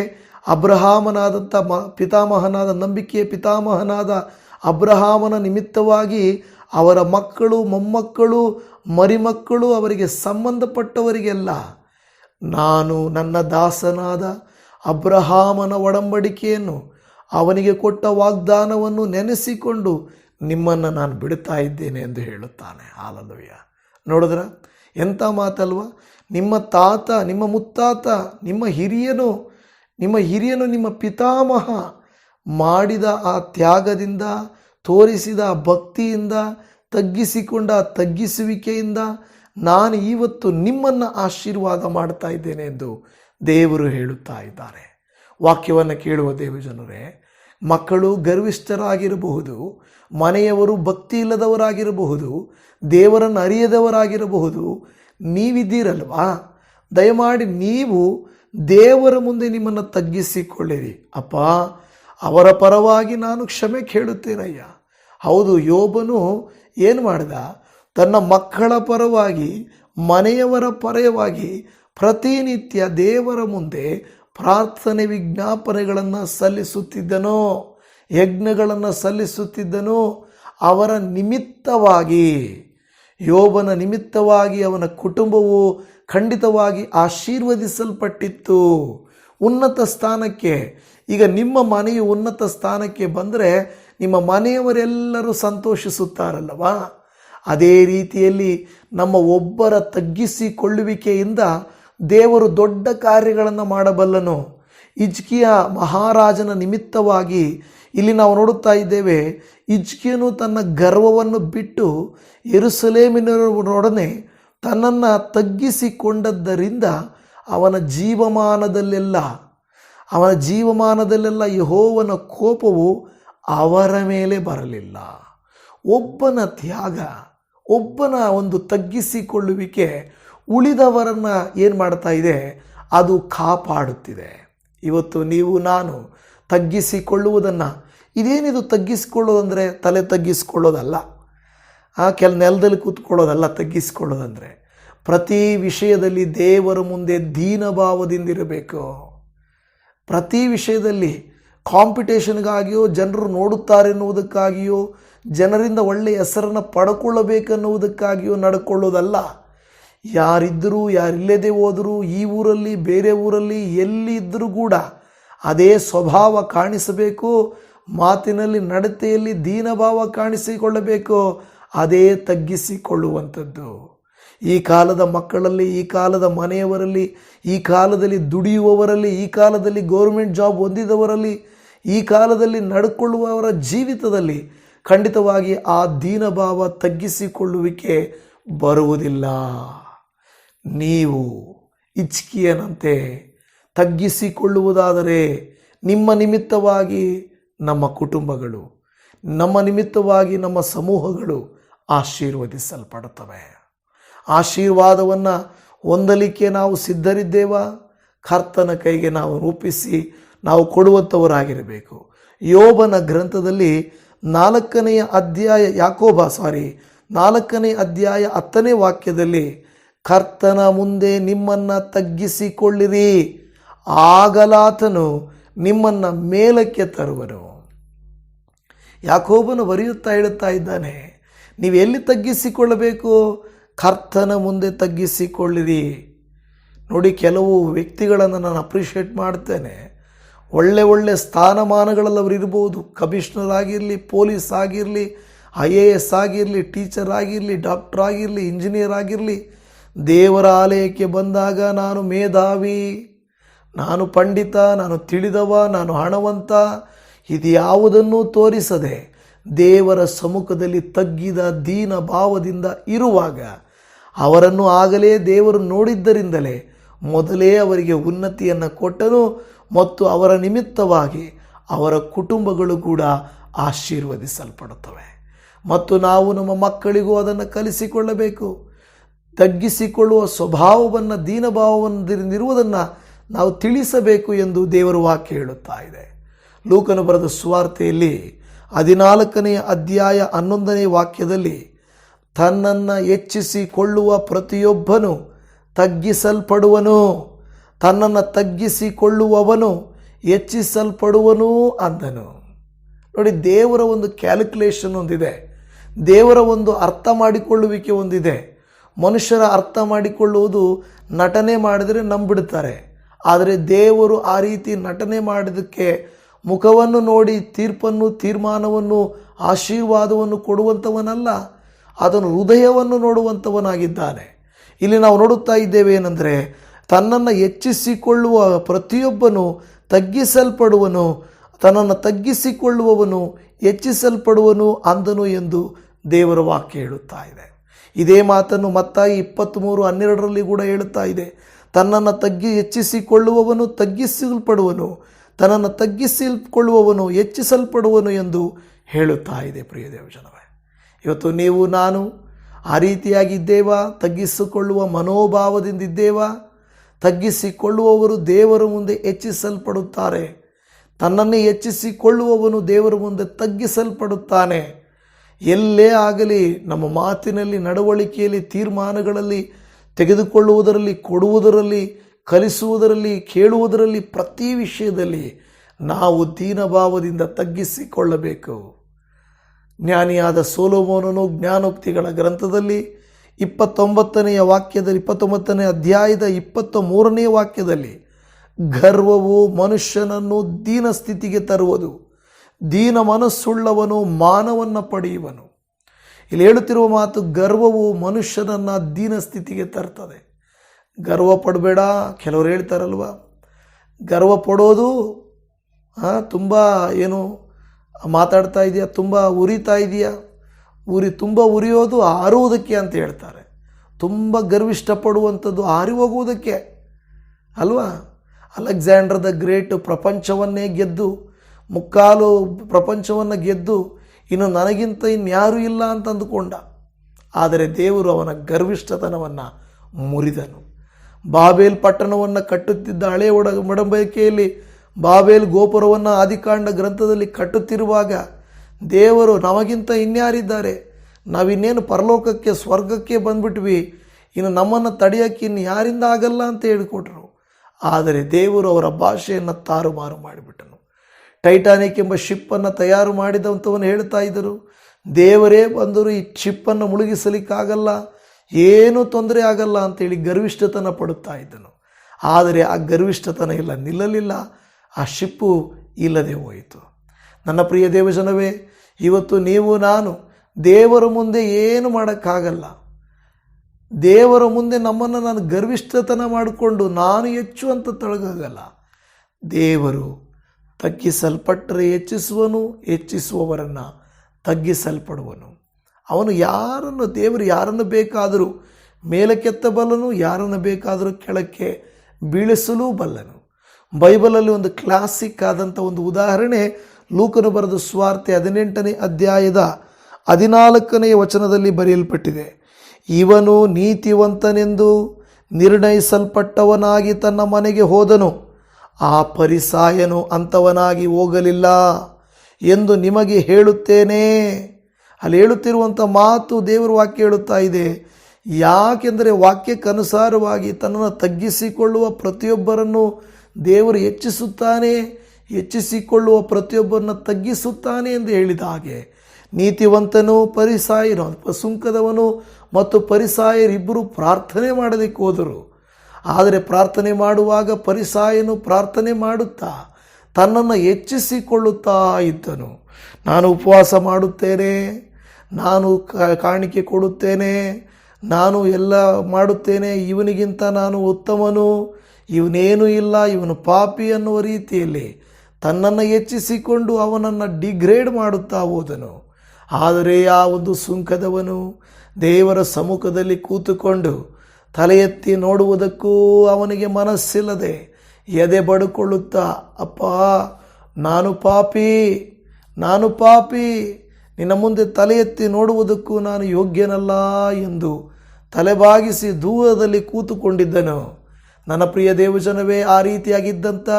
ಅಬ್ರಹಾಮನಾದಂಥ ಮ, ಪಿತಾಮಹನಾದ, ನಂಬಿಕೆಯ ಪಿತಾಮಹನಾದ ಅಬ್ರಹಾಮನ ನಿಮಿತ್ತವಾಗಿ ಅವರ ಮಕ್ಕಳು, ಮೊಮ್ಮಕ್ಕಳು, ಮರಿಮಕ್ಕಳು ಅವರಿಗೆ ಸಂಬಂಧಪಟ್ಟವರಿಗೆಲ್ಲ ನಾನು ನನ್ನ ದಾಸನಾದ ಅಬ್ರಹಾಮನ ಒಡಂಬಡಿಕೆಯನ್ನು, ಅವನಿಗೆ ಕೊಟ್ಟ ವಾಗ್ದಾನವನ್ನು ನೆನೆಸಿಕೊಂಡು ನಿಮ್ಮನ್ನು ನಾನು ಬಿಡುತ್ತಾ ಇದ್ದೇನೆ ಎಂದು ಹೇಳುತ್ತಾನೆ. ಹಾಲಲುಯ್ಯ. ನೋಡಿದ್ರ, ಎಂಥ ಮಾತಲ್ವ? ನಿಮ್ಮ ತಾತ, ನಿಮ್ಮ ಮುತ್ತಾತ, ನಿಮ್ಮ ಹಿರಿಯನು ನಿಮ್ಮ ಹಿರಿಯನು ನಿಮ್ಮ ಪಿತಾಮಹ ಮಾಡಿದ ಆ ತ್ಯಾಗದಿಂದ, ತೋರಿಸಿದ ಭಕ್ತಿಯಿಂದ, ತಗ್ಗಿಸಿಕೊಂಡ ತಗ್ಗಿಸುವಿಕೆಯಿಂದ ನಾನು ಇವತ್ತು ನಿಮ್ಮನ್ನು ಆಶೀರ್ವಾದ ಮಾಡ್ತಾ ಇದ್ದೇನೆ ಎಂದು ದೇವರು ಹೇಳುತ್ತಾ ಇದ್ದಾರೆ. ವಾಕ್ಯವನ್ನು ಕೇಳುವ ದೇವಜನರೇ ಮಕ್ಕಳು ಗರ್ವಿಷ್ಠರಾಗಿರಬಹುದು, ಮನೆಯವರು ಭಕ್ತಿ ಇಲ್ಲದವರಾಗಿರಬಹುದು ದೇವರನ್ನು ಅರಿಯದವರಾಗಿರಬಹುದು, ನೀವಿದ್ದೀರಲ್ವಾ? ದಯಮಾಡಿ ನೀವು ದೇವರ ಮುಂದೆ ನಿಮ್ಮನ್ನು ತಗ್ಗಿಸಿಕೊಳ್ಳಿರಿ. ಅಪ್ಪ, ಅವರ ಪರವಾಗಿ ನಾನು ಕ್ಷಮೆ ಕೇಳುತ್ತೇನಯ್ಯ. ಹೌದು, ಯೋಬನು ಏನು ಮಾಡಿದ? ತನ್ನ ಮಕ್ಕಳ ಪರವಾಗಿ, ಮನೆಯವರ ಪರವಾಗಿ ಪ್ರತಿನಿತ್ಯ ದೇವರ ಮುಂದೆ ಪ್ರಾರ್ಥನೆ ವಿಜ್ಞಾಪನೆಗಳನ್ನು ಸಲ್ಲಿಸುತ್ತಿದ್ದನೋ, ಯಜ್ಞಗಳನ್ನು ಸಲ್ಲಿಸುತ್ತಿದ್ದನೋ, ಅವರ ನಿಮಿತ್ತವಾಗಿ, ಯೋಬನ ನಿಮಿತ್ತವಾಗಿ ಅವನ ಕುಟುಂಬವು ಖಂಡಿತವಾಗಿ ಆಶೀರ್ವದಿಸಲ್ಪಟ್ಟಿತ್ತು. ಉನ್ನತ ಸ್ಥಾನಕ್ಕೆ, ಈಗ ನಿಮ್ಮ ಮನೆಯು ಉನ್ನತ ಸ್ಥಾನಕ್ಕೆ ಬಂದರೆ ನಿಮ್ಮ ಮನೆಯವರೆಲ್ಲರೂ ಸಂತೋಷಿಸುತ್ತಾರಲ್ಲವಾ? ಅದೇ ರೀತಿಯಲ್ಲಿ ನಮ್ಮ ಒಬ್ಬರ ತಗ್ಗಿಸಿಕೊಳ್ಳುವಿಕೆಯಿಂದ ದೇವರು ದೊಡ್ಡ ಕಾರ್ಯಗಳನ್ನು ಮಾಡಬಲ್ಲನು. ಇಜ್ಕಿಯ ಮಹಾರಾಜನ ನಿಮಿತ್ತವಾಗಿ ಇಲ್ಲಿ ನಾವು ನೋಡುತ್ತಾ ಇದ್ದೇವೆ ಇಜ್ಕಿಯನು ತನ್ನ ಗರ್ವವನ್ನು ಬಿಟ್ಟು ಎರುಸಲೇಮಿನೊಡನೆ ತನ್ನನ್ನು ತಗ್ಗಿಸಿಕೊಂಡದ್ದರಿಂದ ಅವನ ಜೀವಮಾನದಲ್ಲೆಲ್ಲ ಅವನ ಜೀವಮಾನದಲ್ಲೆಲ್ಲ ಯಹೋವನ ಕೋಪವು ಅವರ ಮೇಲೆ ಬರಲಿಲ್ಲ. ಒಬ್ಬನ ತ್ಯಾಗ, ಒಬ್ಬನ ಒಂದು ತಗ್ಗಿಸಿಕೊಳ್ಳುವಿಕೆ ಉಳಿದವರನ್ನ ಏನು ಮಾಡ್ತಾ ಇದೆ? ಅದು ಕಾಪಾಡುತ್ತಿದೆ. ಇವತ್ತು ನೀವು, ನಾನು ತಗ್ಗಿಸಿಕೊಳ್ಳುವುದನ್ನು. ಇದೇನಿದು ತಗ್ಗಿಸಿಕೊಳ್ಳೋದಂದರೆ? ತಲೆ ತಗ್ಗಿಸಿಕೊಳ್ಳೋದಲ್ಲ. ಕೆಲ ನೆಲದಲ್ಲಿ ಕೂತ್ಕೊಳ್ಳೋದಲ್ಲ, ತಗ್ಗಿಸಿಕೊಳ್ಳೋದಂದರೆ. ಪ್ರತಿ ವಿಷಯದಲ್ಲಿ ದೇವರ ಮುಂದೆ ದೀನಭಾವದಿಂದಿರಬೇಕು. ಪ್ರತಿ ವಿಷಯದಲ್ಲಿ ಕಾಂಪಿಟೇಷನ್ಗಾಗಿಯೋ, ಜನರು ನೋಡುತ್ತಾರೆನ್ನುವುದಕ್ಕಾಗಿಯೋ, ಜನರಿಂದ ಒಳ್ಳೆಯ ಹೆಸರನ್ನು ಪಡ್ಕೊಳ್ಳಬೇಕೆನ್ನುವುದಕ್ಕಾಗಿಯೋ ನಡ್ಕೊಳ್ಳೋದಲ್ಲ. ಯಾರಿದ್ದರೂ, ಯಾರಿಲ್ಲದೆ ಹೋದರೂ, ಈ ಊರಲ್ಲಿ, ಬೇರೆ ಊರಲ್ಲಿ ಎಲ್ಲಿದ್ದರೂ ಕೂಡ ಅದೇ ಸ್ವಭಾವ ಕಾಣಿಸಬೇಕು, ಮಾತಿನಲ್ಲಿ ನಡತೆಯಲ್ಲಿ ದೀನಭಾವ ಕಾಣಿಸಿಕೊಳ್ಳಬೇಕು, ಅದೇ ತಗ್ಗಿಸಿಕೊಳ್ಳುವಂಥದ್ದು. ಈ ಕಾಲದ ಮಕ್ಕಳಲ್ಲಿ, ಈ ಕಾಲದ ಮನೆಯವರಲ್ಲಿ, ಈ ಕಾಲದಲ್ಲಿ ದುಡಿಯುವವರಲ್ಲಿ, ಈ ಕಾಲದಲ್ಲಿ ಗೌರ್ಮೆಂಟ್ ಜಾಬ್ ಹೊಂದಿದವರಲ್ಲಿ, ಈ ಕಾಲದಲ್ಲಿ ನಡ್ಕೊಳ್ಳುವವರ ಜೀವಿತದಲ್ಲಿ ಖಂಡಿತವಾಗಿ ಆ ದೀನಭಾವ ತಗ್ಗಿಸಿಕೊಳ್ಳುವಿಕೆ ಬರುವುದಿಲ್ಲ. ನೀವು ಇಚ್ಕಿಯನಂತೆ ತಗ್ಗಿಸಿಕೊಳ್ಳುವುದಾದರೆ ನಿಮ್ಮ ನಿಮಿತ್ತವಾಗಿ ನಮ್ಮ ಕುಟುಂಬಗಳು, ನಮ್ಮ ನಿಮಿತ್ತವಾಗಿ ನಮ್ಮ ಸಮೂಹಗಳು ಆಶೀರ್ವದಿಸಲ್ಪಡುತ್ತವೆ. ಆಶೀರ್ವಾದವನ್ನು ಹೊಂದಲಿಕ್ಕೆ ನಾವು ಸಿದ್ಧರಿದ್ದೇವಾ? ಕರ್ತನ ಕೈಗೆ ನಾವು ರೂಪಿಸಿ ನಾವು ಕೊಡುವಂಥವರಾಗಿರಬೇಕು. ಯೋಬನ ಗ್ರಂಥದಲ್ಲಿ ನಾಲ್ಕನೆಯ ಅಧ್ಯಾಯ, ಯಾಕೋಬ ಸಾರಿ ನಾಲ್ಕನೇ ಅಧ್ಯಾಯ ಹತ್ತನೇ ವಾಕ್ಯದಲ್ಲಿ ಕರ್ತನ ಮುಂದೆ ನಿಮ್ಮನ್ನು ತಗ್ಗಿಸಿಕೊಳ್ಳಿರಿ. ಆಗಲಾತನು ನಿಮ್ಮನ್ನು ಮೇಲಕ್ಕೆ ತರುವನು. ಯಾಕೋಬನು ಬರೆಯುತ್ತಾ ಹೇಳುತ್ತಾ ಇದ್ದಾನೆ, ನೀವು ಎಲ್ಲಿ ತಗ್ಗಿಸಿಕೊಳ್ಳಬೇಕು? ಕರ್ತನ ಮುಂದೆ ತಗ್ಗಿಸಿಕೊಳ್ಳಿರಿ. ನೋಡಿ, ಕೆಲವು ವ್ಯಕ್ತಿಗಳನ್ನು ನಾನು ಅಪ್ರಿಷಿಯೇಟ್ ಮಾಡ್ತೇನೆ. ಒಳ್ಳೆ ಒಳ್ಳೆ ಸ್ಥಾನಮಾನಗಳಲ್ಲಿ ಅವರು ಇರ್ಬೋದು. ಕಮಿಷನರ್ ಆಗಿರಲಿ, ಪೊಲೀಸ್ ಆಗಿರಲಿ, ಐ ಎ ಎಸ್ ಆಗಿರಲಿ, ಟೀಚರ್ ಆಗಿರಲಿ, ಡಾಕ್ಟ್ರ್ ಆಗಿರಲಿ, ಇಂಜಿನಿಯರ್ ಆಗಿರಲಿ ದೇವರ ಆಲಯಕ್ಕೆ ಬಂದಾಗ ನಾನು ಮೇಧಾವಿ, ನಾನು ಪಂಡಿತ, ನಾನು ತಿಳಿದವ, ನಾನು ಹಣವಂತ ಇದು ಯಾವುದನ್ನೂ ತೋರಿಸದೆ ದೇವರ ಸಮ್ಮುಖದಲ್ಲಿ ತಗ್ಗಿದ ದೀನ ಭಾವದಿಂದ ಇರುವಾಗ ಅವರನ್ನು ಆಗಲೇ ದೇವರು ನೋಡಿದ್ದರಿಂದಲೇ ಮೊದಲೇ ಅವರಿಗೆ ಉನ್ನತಿಯನ್ನು ಕೊಟ್ಟನು ಮತ್ತು ಅವರ ನಿಮಿತ್ತವಾಗಿ ಅವರ ಕುಟುಂಬಗಳು ಕೂಡ ಆಶೀರ್ವದಿಸಲ್ಪಡುತ್ತವೆ. ಮತ್ತು ನಾವು ನಮ್ಮ ಮಕ್ಕಳಿಗೂ ಅದನ್ನು ಕಲಿಸಿಕೊಳ್ಳಬೇಕು. ತಗ್ಗಿಸಿಕೊಳ್ಳುವ ಸ್ವಭಾವವನ್ನು ದೀನಭಾವವನ್ನು ನಾವು ತಿಳಿಸಬೇಕು ಎಂದು ದೇವರು ವಾಕ್ಯ ಹೇಳುತ್ತಾ ಇದೆ. ಲೂಕನು ಬರೆದ ಸುವಾರ್ತೆಯಲ್ಲಿ ಹದಿನಾಲ್ಕನೆಯ ಅಧ್ಯಾಯ ಹನ್ನೊಂದನೇ ವಾಕ್ಯದಲ್ಲಿ, ತನ್ನನ್ನು ಹೆಚ್ಚಿಸಿಕೊಳ್ಳುವ ಪ್ರತಿಯೊಬ್ಬನು ತಗ್ಗಿಸಲ್ಪಡುವನು, ತನ್ನನ್ನು ತಗ್ಗಿಸಿಕೊಳ್ಳುವವನು ಹೆಚ್ಚಿಸಲ್ಪಡುವನು ಅಂದನು. ನೋಡಿ, ದೇವರ ಒಂದು ಕ್ಯಾಲ್ಕುಲೇಷನ್ ಒಂದಿದೆ. ದೇವರ ಒಂದು ಅರ್ಥ ಮಾಡಿಕೊಳ್ಳುವಿಕೆ ಒಂದಿದೆ. ಮನುಷ್ಯರ ಅರ್ಥ ಮಾಡಿಕೊಳ್ಳುವುದು ನಟನೆ ಮಾಡಿದರೆ ನಂಬಿಡ್ತಾರೆ ಆದರೆ ದೇವರು ಆ ರೀತಿ ನಟನೆ ಮಾಡಿದ್ದಕ್ಕೆ ಮುಖವನ್ನು ನೋಡಿ ತೀರ್ಪನ್ನು, ತೀರ್ಮಾನವನ್ನು, ಆಶೀರ್ವಾದವನ್ನು ಕೊಡುವಂಥವನಲ್ಲ, ಅದನ್ನು ಹೃದಯವನ್ನು ನೋಡುವಂಥವನಾಗಿದ್ದಾನೆ. ಇಲ್ಲಿ ನಾವು ನೋಡುತ್ತಾ ಇದ್ದೇವೆ ಏನೆಂದರೆ, ತನ್ನನ್ನು ಹೆಚ್ಚಿಸಿಕೊಳ್ಳುವ ಪ್ರತಿಯೊಬ್ಬನು ತಗ್ಗಿಸಲ್ಪಡುವನು, ತನ್ನನ್ನು ತಗ್ಗಿಸಿಕೊಳ್ಳುವವನು ಹೆಚ್ಚಿಸಲ್ಪಡುವನು ಅಂದನು ಎಂದು ದೇವರ ವಾಕ್ಯ ಹೇಳುತ್ತಾ ಇದೆ. ಇದೇ ಮಾತನ್ನು ಮತ್ತಾಯಿ ಇಪ್ಪತ್ತ್ಮೂರು ಹನ್ನೆರಡರಲ್ಲಿ ಕೂಡ ಹೇಳುತ್ತಾ ಇದೆ. ತನ್ನನ್ನು ತಗ್ಗಿ ಹೆಚ್ಚಿಸಿಕೊಳ್ಳುವವನು ತಗ್ಗಿಸಲ್ಪಡುವನು, ತನ್ನನ್ನು ತಗ್ಗಿಸಿಕೊಳ್ಳುವವನು ಹೆಚ್ಚಿಸಲ್ಪಡುವನು ಎಂದು ಹೇಳುತ್ತಾ ಇದೆ ಪ್ರಿಯ ದೇವಜನವೇ. ಇವತ್ತು ನೀವು, ನಾನು ಆ ರೀತಿಯಾಗಿದ್ದೇವಾ? ತಗ್ಗಿಸಿಕೊಳ್ಳುವ ಮನೋಭಾವದಿಂದಿದ್ದೇವಾ? ತಗ್ಗಿಸಿಕೊಳ್ಳುವವರು ದೇವರ ಮುಂದೆ ಹೆಚ್ಚಿಸಲ್ಪಡುತ್ತಾರೆ. ತನ್ನನ್ನೇ ಹೆಚ್ಚಿಸಿಕೊಳ್ಳುವವನು ದೇವರ ಮುಂದೆ ತಗ್ಗಿಸಲ್ಪಡುತ್ತಾನೆ. ಎಲ್ಲೇ ಆಗಲಿ ನಮ್ಮ ಮಾತಿನಲ್ಲಿ, ನಡವಳಿಕೆಯಲ್ಲಿ, ತೀರ್ಮಾನಗಳಲ್ಲಿ, ತೆಗೆದುಕೊಳ್ಳುವುದರಲ್ಲಿ, ಕೊಡುವುದರಲ್ಲಿ, ಕಲಿಸುವುದರಲ್ಲಿ, ಕೇಳುವುದರಲ್ಲಿ ಪ್ರತಿ ವಿಷಯದಲ್ಲಿ ನಾವು ದೀನಭಾವದಿಂದ ತಗ್ಗಿಸಿಕೊಳ್ಳಬೇಕು. ಜ್ಞಾನಿಯಾದ ಸೋಲೋಮೋನನು ಜ್ಞಾನೋಕ್ತಿಗಳ ಗ್ರಂಥದಲ್ಲಿ ಇಪ್ಪತ್ತೊಂಬತ್ತನೆಯ ವಾಕ್ಯದಲ್ಲಿ, ಇಪ್ಪತ್ತೊಂಬತ್ತನೇ ಅಧ್ಯಾಯದ ಇಪ್ಪತ್ತ ಮೂರನೇ ವಾಕ್ಯದಲ್ಲಿ, ಗರ್ವವು ಮನುಷ್ಯನನ್ನು ದೀನ ಸ್ಥಿತಿಗೆ ತರುವುದು. ದೀನ ಮನಸ್ಸುಳ್ಳವನು, ಮಾನವನ್ನು ಪಡೆಯುವನು. ಇಲ್ಲಿ ಹೇಳುತ್ತಿರುವ ಮಾತು ಗರ್ವವು ಮನುಷ್ಯನನ್ನು ದೀನ ಸ್ಥಿತಿಗೆ ತರ್ತದೆ. ಗರ್ವ ಪಡಬೇಡ, ಕೆಲವರು ಹೇಳ್ತಾರಲ್ವ? ಗರ್ವ ಪಡೋದು ತುಂಬ ಏನು ಮಾತಾಡ್ತಾ ಇದೆಯಾ, ತುಂಬ ಉರಿತಾ ಇದೆಯಾ? ಉರಿ, ತುಂಬ ಉರಿಯೋದು ಆರುವುದಕ್ಕೆ ಅಂತ ಹೇಳ್ತಾರೆ. ತುಂಬ ಗರ್ವಿಷ್ಟ ಪಡುವಂಥದ್ದು ಆರಿ ಹೋಗುವುದಕ್ಕೆ ಅಲ್ವಾ? ಅಲೆಕ್ಸಾಂಡರ್ ದ ಗ್ರೇಟ್ ಪ್ರಪಂಚವನ್ನೇ ಗೆದ್ದು ಮುಕ್ಕಾಲು ಪ್ರಪಂಚವನ್ನು ಗೆದ್ದು ಇನ್ನು ನನಗಿಂತ ಇನ್ಯಾರೂ ಇಲ್ಲ ಅಂತ ಅಂದುಕೊಂಡ. ಆದರೆ ದೇವರು ಅವನ ಗರ್ವಿಷ್ಠತನವನ್ನು ಮುರಿದನು. ಬಾಬೇಲ್ ಪಟ್ಟಣವನ್ನು ಕಟ್ಟುತ್ತಿದ್ದ ಹಳೆಯ ಒಡ ಒಡಂಬಡಿಕೆಯಲ್ಲಿ ಬಾಬೇಲ್ ಗೋಪುರವನ್ನು ಆದಿಕಾಂಡ ಗ್ರಂಥದಲ್ಲಿ ಕಟ್ಟುತ್ತಿರುವಾಗ ದೇವರು ನಮಗಿಂತ ಇನ್ಯಾರಿದ್ದಾರೆ? ನಾವಿನ್ನೇನು ಪರಲೋಕಕ್ಕೆ, ಸ್ವರ್ಗಕ್ಕೆ ಬಂದ್ಬಿಟ್ವಿ? ಇನ್ನು ನಮ್ಮನ್ನು ತಡೆಯೋಕ್ಕೆ ಇನ್ನು ಯಾರಿಂದ ಆಗಲ್ಲ ಅಂತ ಹೇಳಿಕೊಟ್ರು. ಆದರೆ ದೇವರು ಅವರ ಭಾಷೆಯನ್ನು ತಾರುಮಾರು ಮಾಡಿಬಿಟ್ಟನು. ಟೈಟಾನಿಕ್ ಎಂಬ ಶಿಪ್ಪನ್ನು ತಯಾರು ಮಾಡಿದಂಥವನು ಹೇಳ್ತಾ ಇದ್ದರು, ದೇವರೇ ಬಂದರು ಈ ಶಿಪ್ಪನ್ನು ಮುಳುಗಿಸಲಿಕ್ಕಾಗಲ್ಲ, ಏನೂ ತೊಂದರೆ ಆಗಲ್ಲ ಅಂತೇಳಿ ಗರ್ವಿಷ್ಠತನ ಪಡುತ್ತಾ ಇದ್ದನು. ಆದರೆ ಆ ಗರ್ವಿಷ್ಠತನ ಇಲ್ಲ, ನಿಲ್ಲಲಿಲ್ಲ, ಆ ಶಿಪ್ಪು ಇಲ್ಲದೆ ಹೋಯಿತು. ನನ್ನ ಪ್ರಿಯ ದೇವಜನವೇ, ಇವತ್ತು ನೀವು, ನಾನು ದೇವರ ಮುಂದೆ ಏನು ಮಾಡೋಕ್ಕಾಗಲ್ಲ. ದೇವರ ಮುಂದೆ ನಮ್ಮನ್ನು ನಾನು ಗರ್ವಿಷ್ಠತನ ಮಾಡಿಕೊಂಡು ನಾನು ಹೆಚ್ಚು ಅಂತ ತೊಳಗಾಗಲ್ಲ ದೇವರು ತಗ್ಗಿಸಲ್ಪಟ್ಟರೆ ಹೆಚ್ಚಿಸುವನು, ಹೆಚ್ಚಿಸುವವರನ್ನು ತಗ್ಗಿಸಲ್ಪಡುವನು. ಅವನು ಯಾರನ್ನು, ದೇವರು ಯಾರನ್ನು ಬೇಕಾದರೂ ಮೇಲಕ್ಕೆತ್ತಬಲ್ಲನು, ಯಾರನ್ನು ಬೇಕಾದರೂ ಕೆಳಕ್ಕೆ ಬೀಳಿಸಲೂ ಬಲ್ಲನು ಬೈಬಲಲ್ಲಿ ಒಂದು ಕ್ಲಾಸಿಕ್ ಆದಂಥ ಒಂದು ಉದಾಹರಣೆ, ಲೂಕನು ಬರೆದ ಸ್ವಾರ್ಥೆ ಹದಿನೆಂಟನೇ ಅಧ್ಯಾಯದ ಹದಿನಾಲ್ಕನೆಯ ವಚನದಲ್ಲಿ ಬರೆಯಲ್ಪಟ್ಟಿದೆ. ಇವನು ನೀತಿವಂತನೆಂದು ನಿರ್ಣಯಿಸಲ್ಪಟ್ಟವನಾಗಿ ತನ್ನ ಮನೆಗೆ ಹೋದನು. ಆ ಪರಿಸಾಯನು ಅಂಥವನಾಗಿ ಹೋಗಲಿಲ್ಲ ಎಂದು ನಿಮಗೆ ಹೇಳುತ್ತೇನೆ. ಅಲ್ಲಿ ಹೇಳುತ್ತಿರುವಂಥ ಮಾತು ದೇವರ ವಾಕ್ಯ ಹೇಳುತ್ತಾ ಇದೆ. ಯಾಕೆಂದರೆ ವಾಕ್ಯಕ್ಕನುಸಾರವಾಗಿ ತನ್ನನ್ನು ತಗ್ಗಿಸಿಕೊಳ್ಳುವ ಪ್ರತಿಯೊಬ್ಬರನ್ನು ದೇವರು ಹೆಚ್ಚಿಸುತ್ತಾನೆ, ಹೆಚ್ಚಿಸಿಕೊಳ್ಳುವ ಪ್ರತಿಯೊಬ್ಬರನ್ನು ತಗ್ಗಿಸುತ್ತಾನೆ ಎಂದು ಹೇಳಿದ ಹಾಗೆ ನೀತಿವಂತನು, ಪರಿಸಾಯನು ಸುಂಕದವನು ಮತ್ತು ಪರಿಸಾಯರಿಬ್ಬರು ಪ್ರಾರ್ಥನೆ ಮಾಡೋದಕ್ಕೆ ಹೋದರು. ಆದರೆ ಪ್ರಾರ್ಥನೆ ಮಾಡುವಾಗ ಪರಿಸಾಯನು ಪ್ರಾರ್ಥನೆ ಮಾಡುತ್ತಾ ತನ್ನನ್ನು ಹೆಚ್ಚಿಸಿಕೊಳ್ಳುತ್ತಾ ಇದ್ದನು. ನಾನು ಉಪವಾಸ ಮಾಡುತ್ತೇನೆ, ನಾನು ಕಾಣಿಕೆ ಕೊಡುತ್ತೇನೆ, ನಾನು ಎಲ್ಲ ಮಾಡುತ್ತೇನೆ, ಇವನಿಗಿಂತ ನಾನು ಉತ್ತಮನು, ಇವನೇನೂ ಇಲ್ಲ, ಇವನು ಪಾಪಿ ಅನ್ನುವ ರೀತಿಯಲ್ಲಿ ತನ್ನನ್ನು ಹೆಚ್ಚಿಸಿಕೊಂಡು ಅವನನ್ನು ಡಿಗ್ರೇಡ್ ಮಾಡುತ್ತಾ ಹೋದನು. ಆದರೆ ಆ ಒಂದು ಸುಂಕದವನು ದೇವರ ಸಮ್ಮುಖದಲ್ಲಿ ಕೂತುಕೊಂಡು ತಲೆ ಎತ್ತಿ ನೋಡುವುದಕ್ಕೂ ಅವನಿಗೆ ಮನಸ್ಸಿಲ್ಲದೆ ಎದೆ ಬಡುಕೊಳ್ಳುತ್ತಾ, ಅಪ್ಪ, ನಾನು ಪಾಪಿ ನಾನು ಪಾಪಿ, ನಿನ್ನ ಮುಂದೆ ತಲೆ ಎತ್ತಿ ನೋಡುವುದಕ್ಕೂ ನಾನು ಯೋಗ್ಯನಲ್ಲ ಎಂದು ತಲೆಬಾಗಿಸಿ ದೂರದಲ್ಲಿ ಕೂತುಕೊಂಡಿದ್ದನು. ನನ್ನ ಪ್ರಿಯ ದೇವಜನವೇ, ಆ ರೀತಿಯಾಗಿದ್ದಂಥ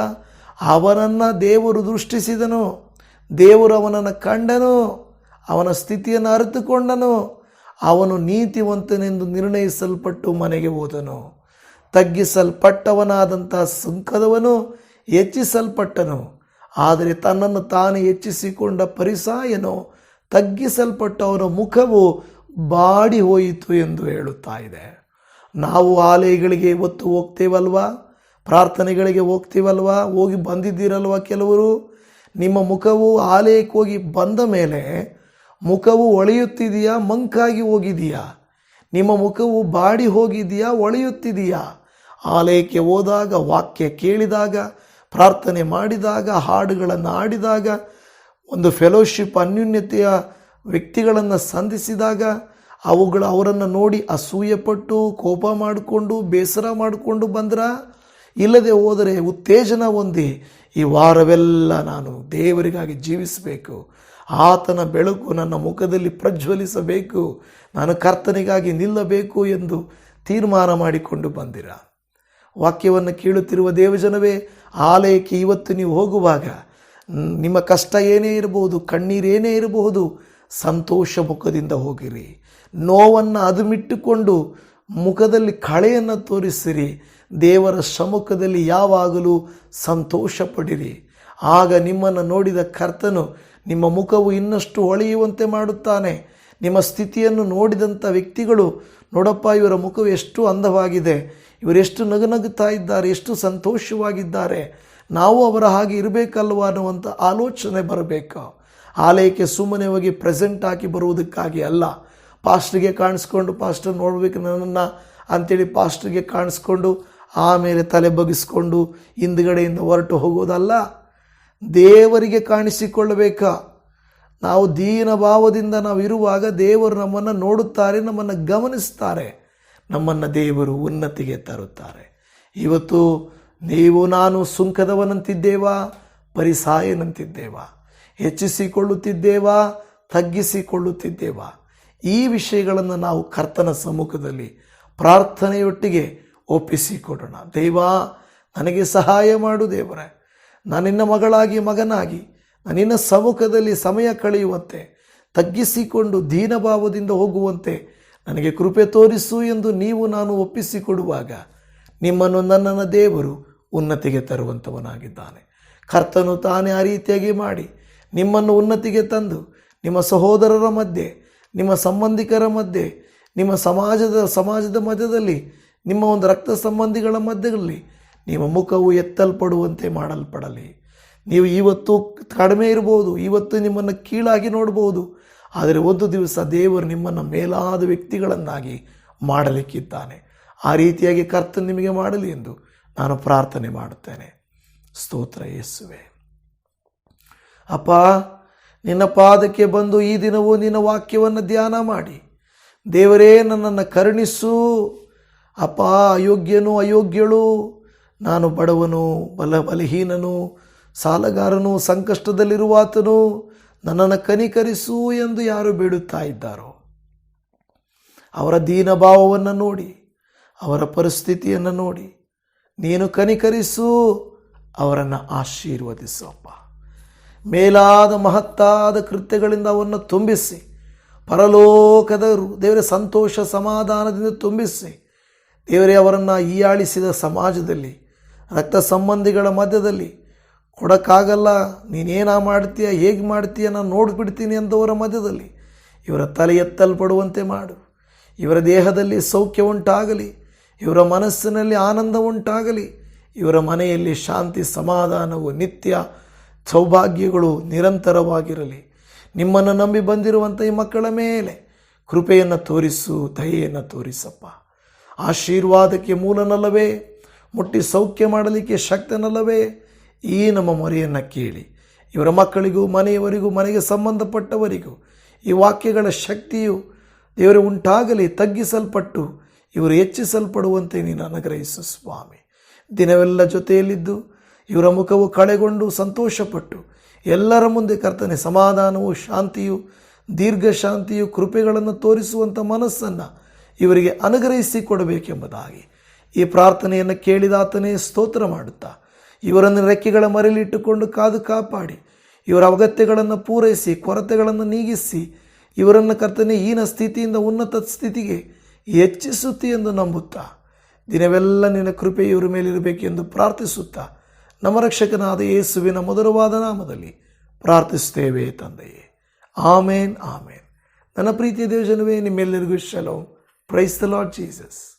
ಅವನನ್ನು ದೇವರು ದೃಷ್ಟಿಸಿದನು. ದೇವರು ಅವನನ್ನು ಕಂಡನು. ಅವನ ಸ್ಥಿತಿಯನ್ನು ಅರಿತುಕೊಂಡನು. ಅವನು ನೀತಿವಂತನೆಂದು ನಿರ್ಣಯಿಸಲ್ಪಟ್ಟು ಮನೆಗೆ ಹೋದನು. ತಗ್ಗಿಸಲ್ಪಟ್ಟವನಾದಂಥ ಸುಂಕದವನು ಹೆಚ್ಚಿಸಲ್ಪಟ್ಟನು. ಆದರೆ ತನ್ನನ್ನು ತಾನು ಹೆಚ್ಚಿಸಿಕೊಂಡ ಪರಿಸಾಯನು ತಗ್ಗಿಸಲ್ಪಟ್ಟವನ ಮುಖವು ಬಾಡಿ ಹೋಯಿತು ಎಂದು ಹೇಳುತ್ತಾ ಇದೆ. ನಾವು ಆಲಯಗಳಿಗೆ ಇವತ್ತು ಹೋಗ್ತೇವಲ್ವಾ? ಪ್ರಾರ್ಥನೆಗಳಿಗೆ ಹೋಗ್ತೀವಲ್ವಾ? ಹೋಗಿ ಬಂದಿದ್ದೀರಲ್ವ ಕೆಲವರು? ನಿಮ್ಮ ಮುಖವು ಆಲಯಕ್ಕೆ ಹೋಗಿ ಬಂದ ಮೇಲೆ ಮುಖವು ಒಳೆಯುತ್ತಿದೆಯಾ? ಮಂಕಾಗಿ ಹೋಗಿದೆಯಾ? ನಿಮ್ಮ ಮುಖವು ಬಾಡಿ ಹೋಗಿದೆಯಾ? ಒಳೆಯುತ್ತಿದೆಯಾ? ಆಲಯಕ್ಕೆ ಹೋದಾಗ, ವಾಕ್ಯ ಕೇಳಿದಾಗ, ಪ್ರಾರ್ಥನೆ ಮಾಡಿದಾಗ, ಹಾಡುಗಳನ್ನು ಆಡಿದಾಗ ಒಂದು ಫೆಲೋಶಿಪ್ ಅನ್ಯೂನ್ಯತೆಯ ವ್ಯಕ್ತಿಗಳನ್ನು ಸಂಧಿಸಿದಾಗ, ಅವುಗಳು ಅವರನ್ನು ನೋಡಿ ಅಸೂಯೆಪಟ್ಟು, ಕೋಪ ಮಾಡಿಕೊಂಡು, ಬೇಸರ ಮಾಡಿಕೊಂಡು ಬಂದ್ರ? ಇಲ್ಲದೆ ಹೋದರೆ ಉತ್ತೇಜನ ಹೊಂದಿ, ಈ ವಾರವೆಲ್ಲ ನಾನು ದೇವರಿಗಾಗಿ ಜೀವಿಸಬೇಕು. ಆತನ ಬೆಳಕು ನನ್ನ ಮುಖದಲ್ಲಿ ಪ್ರಜ್ವಲಿಸಬೇಕು. ನಾನು ಕರ್ತನಿಗಾಗಿ ನಿಲ್ಲಬೇಕು ಎಂದು ತೀರ್ಮಾನ ಮಾಡಿಕೊಂಡು ಬಂದಿರ. ವಾಕ್ಯವನ್ನು ಕೇಳುತ್ತಿರುವ ದೇವಜನವೇ, ಆಲಯಕ್ಕೆ ಇವತ್ತು ನೀವು ಹೋಗುವಾಗ ನಿಮ್ಮ ಕಷ್ಟ ಏನೇ ಇರಬಹುದು ಕಣ್ಣೀರೇನೇ ಇರಬಹುದು, ಸಂತೋಷ ಮುಖದಿಂದ ಹೋಗಿರಿ. ನೋವನ್ನು ಅದುಮಿಟ್ಟುಕೊಂಡು ಮುಖದಲ್ಲಿ ಕಳೆಯನ್ನು ತೋರಿಸಿರಿ. ದೇವರ ಸಮ್ಮುಖದಲ್ಲಿ ಯಾವಾಗಲೂ ಸಂತೋಷ ಪಡಿರಿ ಆಗ ನಿಮ್ಮನ್ನು ನೋಡಿದ ಕರ್ತನು ನಿಮ್ಮ ಮುಖವು ಇನ್ನಷ್ಟು ಹೊಳೆಯುವಂತೆ ಮಾಡುತ್ತಾನೆ. ನಿಮ್ಮ ಸ್ಥಿತಿಯನ್ನು ನೋಡಿದಂಥ ವ್ಯಕ್ತಿಗಳು, ನೋಡಪ್ಪ, ಇವರ ಮುಖವು ಎಷ್ಟು ಅಂದವಾಗಿದೆ. ಇವರೆಷ್ಟು ನಗುನಗುತ್ತಾ ಇದ್ದಾರೆ, ಎಷ್ಟು ಸಂತೋಷವಾಗಿದ್ದಾರೆ. ನಾವು ಅವರ ಹಾಗೆ ಇರಬೇಕಲ್ವ ಅನ್ನುವಂಥ ಆಲೋಚನೆ ಬರಬೇಕು? ಆಲಯಕ್ಕೆ ಸುಮ್ಮನೆ ಹೋಗಿ ಪ್ರೆಸೆಂಟ್ ಹಾಕಿ ಬರುವುದಕ್ಕಾಗಿ ಅಲ್ಲ. ಪಾಸ್ಟ್ರಿಗೆ ಕಾಣಿಸ್ಕೊಂಡು ಪಾಸ್ಟರ್ ನೋಡಬೇಕು ನನ್ನನ್ನು ಅಂಥೇಳಿ ಪಾಸ್ಟ್ರಿಗೆ ಕಾಣಿಸ್ಕೊಂಡು, ಆಮೇಲೆ ತಲೆ ಬಗ್ಗಿಸ್ಕೊಂಡು ಹಿಂದ್ಗಡೆಯಿಂದ ಹೊರಟು ಹೋಗೋದಲ್ಲ. ದೇವರಿಗೆ ಕಾಣಿಸಿಕೊಳ್ಳಬೇಕಾ? ನಾವು ದೀನ ಭಾವದಿಂದ ನಾವು ಇರುವಾಗ ದೇವರು ನಮ್ಮನ್ನು ನೋಡುತ್ತಾರೆ, ನಮ್ಮನ್ನು ಗಮನಿಸ್ತಾರೆ. ನಮ್ಮನ್ನು ದೇವರು ಉನ್ನತಿಗೆ ತರುತ್ತಾರೆ. ಇವತ್ತು ನೀವು ನಾನು ಸುಂಕದವನಂತಿದ್ದೇವಾ? ಪರಿಸಾಯನಂತಿದ್ದೇವಾ? ಹೆಚ್ಚಿಸಿಕೊಳ್ಳುತ್ತಿದ್ದೇವಾ? ತಗ್ಗಿಸಿಕೊಳ್ಳುತ್ತಿದ್ದೇವಾ? ಈ ವಿಷಯಗಳನ್ನು ನಾವು ಕರ್ತನ ಸಮ್ಮುಖದಲ್ಲಿ ಪ್ರಾರ್ಥನೆಯೊಟ್ಟಿಗೆ ಒಪ್ಪಿಸಿಕೊಡೋಣ. ದೇವಾ, ನನಗೆ ಸಹಾಯ ಮಾಡು ದೇವರೇ. ನಾನಿನ್ನ ಮಗಳಾಗಿ, ಮಗನಾಗಿ ನಿನ್ನ ಸಮ್ಮುಖದಲ್ಲಿ ಸಮಯ ಕಳೆಯುವಂತೆ, ತಗ್ಗಿಸಿಕೊಂಡು ದೀನಭಾವದಿಂದ ಹೋಗುವಂತೆ ನನಗೆ ಕೃಪೆ ತೋರಿಸು ಎಂದು ನೀವು ನಾನು ಒಪ್ಪಿಸಿಕೊಡುವಾಗ ನಿಮ್ಮನ್ನು ನನ್ನ ದೇವರು ಉನ್ನತಿಗೆ ತರುವಂಥವನಾಗಿದ್ದಾನೆ. ಕರ್ತನು ತಾನೇ ಆ ರೀತಿಯಾಗಿ ಮಾಡಿ ನಿಮ್ಮನ್ನು ಉನ್ನತಿಗೆ ತಂದು ನಿಮ್ಮ ಸಹೋದರರ ಮಧ್ಯೆ, ನಿಮ್ಮ ಸಂಬಂಧಿಕರ ಮಧ್ಯೆ, ನಿಮ್ಮ ಸಮಾಜದ ಸಮಾಜದ ಮಧ್ಯದಲ್ಲಿ, ನಿಮ್ಮ ಒಂದು ರಕ್ತ ಸಂಬಂಧಿಗಳ ಮಧ್ಯದಲ್ಲಿ ನಿಮ್ಮ ಮುಖವು ಎತ್ತಲ್ಪಡುವಂತೆ ಮಾಡಲ್ಪಡಲಿ. ನೀವು ಇವತ್ತು ಕಡಿಮೆ ಇರ್ಬೋದು, ಇವತ್ತು ನಿಮ್ಮನ್ನು ಕೀಳಾಗಿ ನೋಡ್ಬೋದು. ಆದರೆ ಒಂದು ದಿವಸ ದೇವರು ನಿಮ್ಮನ್ನು ಮೇಲಾದ ವ್ಯಕ್ತಿಗಳನ್ನಾಗಿ ಮಾಡಲಿಕ್ಕಿದ್ದಾನೆ. ಆ ರೀತಿಯಾಗಿ ಕರ್ತ ನಿಮಗೆ ಮಾಡಲಿ ಎಂದು ನಾನು ಪ್ರಾರ್ಥನೆ ಮಾಡುತ್ತೇನೆ. ಸ್ತೋತ್ರ ಯೇಸುವೆ. ಅಪ್ಪ, ನಿನ್ನ ಪಾದಕ್ಕೆ ಬಂದು ಈ ದಿನವೂ ನಿನ್ನ ವಾಕ್ಯವನ್ನು ಧ್ಯಾನ ಮಾಡಿ. ದೇವರೇ, ನನ್ನನ್ನು ಕರುಣಿಸು. ಅಪ್ಪ, ಅಯೋಗ್ಯನು ಅಯೋಗ್ಯಳು. ನಾನು ಬಡವನು, ಬಲ ಬಲಹೀನನು, ಸಾಲಗಾರನು, ಸಂಕಷ್ಟದಲ್ಲಿರುವಾತನು, ನನ್ನನ್ನು ಕನಿಕರಿಸು ಎಂದು ಯಾರು ಬೇಡುತ್ತಾ ಇದ್ದಾರೋ? ಅವರ ದೀನಭಾವವನ್ನು ನೋಡಿ, ಅವರ ಪರಿಸ್ಥಿತಿಯನ್ನು ನೋಡಿ, ನೀನು ಕನಿಕರಿಸು, ಅವರನ್ನು ಆಶೀರ್ವದಿಸಪ್ಪ. ಮೇಲಾದ ಮಹತ್ತಾದ ಕೃತ್ಯಗಳಿಂದ ಅವನ್ನು ತುಂಬಿಸಿ, ಪರಲೋಕದ ದೇವರ ಸಂತೋಷ ಸಮಾಧಾನದಿಂದ ತುಂಬಿಸಿ, ದೇವರೇ ಅವರನ್ನು ಈಯಾಳಿಸಿದ ಸಮಾಜದಲ್ಲಿ ರಕ್ತ ಸಂಬಂಧಿಗಳ ಮಧ್ಯದಲ್ಲಿ. ಕೊಡೋಕ್ಕಾಗಲ್ಲ, ನೀನೇನ ಮಾಡ್ತೀಯ, ಹೇಗೆ ಮಾಡ್ತೀಯ ನಾನು ನೋಡಿಬಿಡ್ತೀನಿ ಅಂದವರ ಮಧ್ಯದಲ್ಲಿ. ಇವರ ತಲೆ ಎತ್ತಲ್ಪಡುವಂತೆ ಮಾಡು. ಇವರ ದೇಹದಲ್ಲಿ ಸೌಖ್ಯ ಉಂಟಾಗಲಿ. ಇವರ ಮನಸ್ಸಿನಲ್ಲಿ ಆನಂದ ಉಂಟಾಗಲಿ. ಇವರ ಮನೆಯಲ್ಲಿ ಶಾಂತಿ, ಸಮಾಧಾನವು, ನಿತ್ಯ ಸೌಭಾಗ್ಯಗಳು ನಿರಂತರವಾಗಿರಲಿ. ನಿಮ್ಮನ್ನು ನಂಬಿ ಬಂದಿರುವಂಥ ಈ ಮಕ್ಕಳ ಮೇಲೆ ಕೃಪೆಯನ್ನು ತೋರಿಸು, ದಯೆಯನ್ನು ತೋರಿಸಪ್ಪ. ಆಶೀರ್ವಾದಕ್ಕೆ ಮೂಲನಲ್ಲವೇ? ಮುಟ್ಟಿ ಸೌಖ್ಯ ಮಾಡಲಿಕ್ಕೆ ಶಕ್ತನಲ್ಲವೇ? ಈ ನಮ್ಮ ಮೊರೆಯನ್ನು ಕೇಳಿ. ಇವರ ಮಕ್ಕಳಿಗೂ, ಮನೆಯವರಿಗೂ, ಮನೆಗೆ ಸಂಬಂಧಪಟ್ಟವರಿಗೂ ಈ ವಾಕ್ಯಗಳ ಶಕ್ತಿಯು ದೇವರೇ ಉಂಟಾಗಲಿ ತಗ್ಗಿಸಲ್ಪಟ್ಟು, ಇವರು ಹೆಚ್ಚಿಸಲ್ಪಡುವಂತೆ ನೀನು ಅನುಗ್ರಹಿಸು ಸ್ವಾಮಿ. ದಿನವೆಲ್ಲ ಜೊತೆಯಲ್ಲಿದ್ದು, ಇವರ ಮುಖವು ಕಳೆಗೊಂಡು ಸಂತೋಷಪಟ್ಟು, ಎಲ್ಲರ ಮುಂದೆ ಕರ್ತನೆ ಸಮಾಧಾನವು, ಶಾಂತಿಯು, ದೀರ್ಘ ಶಾಂತಿಯು, ಕೃಪೆಗಳನ್ನು ತೋರಿಸುವಂಥ ಮನಸ್ಸನ್ನು ಇವರಿಗೆ ಅನುಗ್ರಹಿಸಿ ಕೊಡಬೇಕೆಂಬುದಾಗಿ ಈ ಪ್ರಾರ್ಥನೆಯನ್ನು ಕೇಳಿದಾತನೇ ಸ್ತೋತ್ರ ಮಾಡುತ್ತಾ, ಇವರನ್ನು ರೆಕ್ಕೆಗಳ ಮರೆಯಲಿಟ್ಟುಕೊಂಡು ಕಾದು ಕಾಪಾಡಿ, ಇವರ ಅಗತ್ಯಗಳನ್ನು ಪೂರೈಸಿ, ಕೊರತೆಗಳನ್ನು ನೀಗಿಸಿ, ಇವರನ್ನು ಕರ್ತನೆ ಈನ ಸ್ಥಿತಿಯಿಂದ ಉನ್ನತ ಸ್ಥಿತಿಗೆ ಹೆಚ್ಚಿಸುತ್ತಿ ಎಂದು ನಂಬುತ್ತಾ, ದಿನವೆಲ್ಲ ನಿನ್ನ ಕೃಪೆ ಇವರ ಮೇಲಿರಬೇಕೆಂದು ಪ್ರಾರ್ಥಿಸುತ್ತಾ, ನಮ್ಮ ರಕ್ಷಕನಾದ ಯೇಸುವಿನ ಮಧುರವಾದ ನಾಮದಲ್ಲಿ ಪ್ರಾರ್ಥಿಸುತ್ತೇವೆ ತಂದೆಯೇ. ಆಮೇನ್ ಆಮೇನ್. ನನ್ನ ಪ್ರೀತಿಯ ದೇವಜನವೇ, ನಿಮ್ಮೆಲ್ಲರಿಗೂ shalom praise the Lord Jesus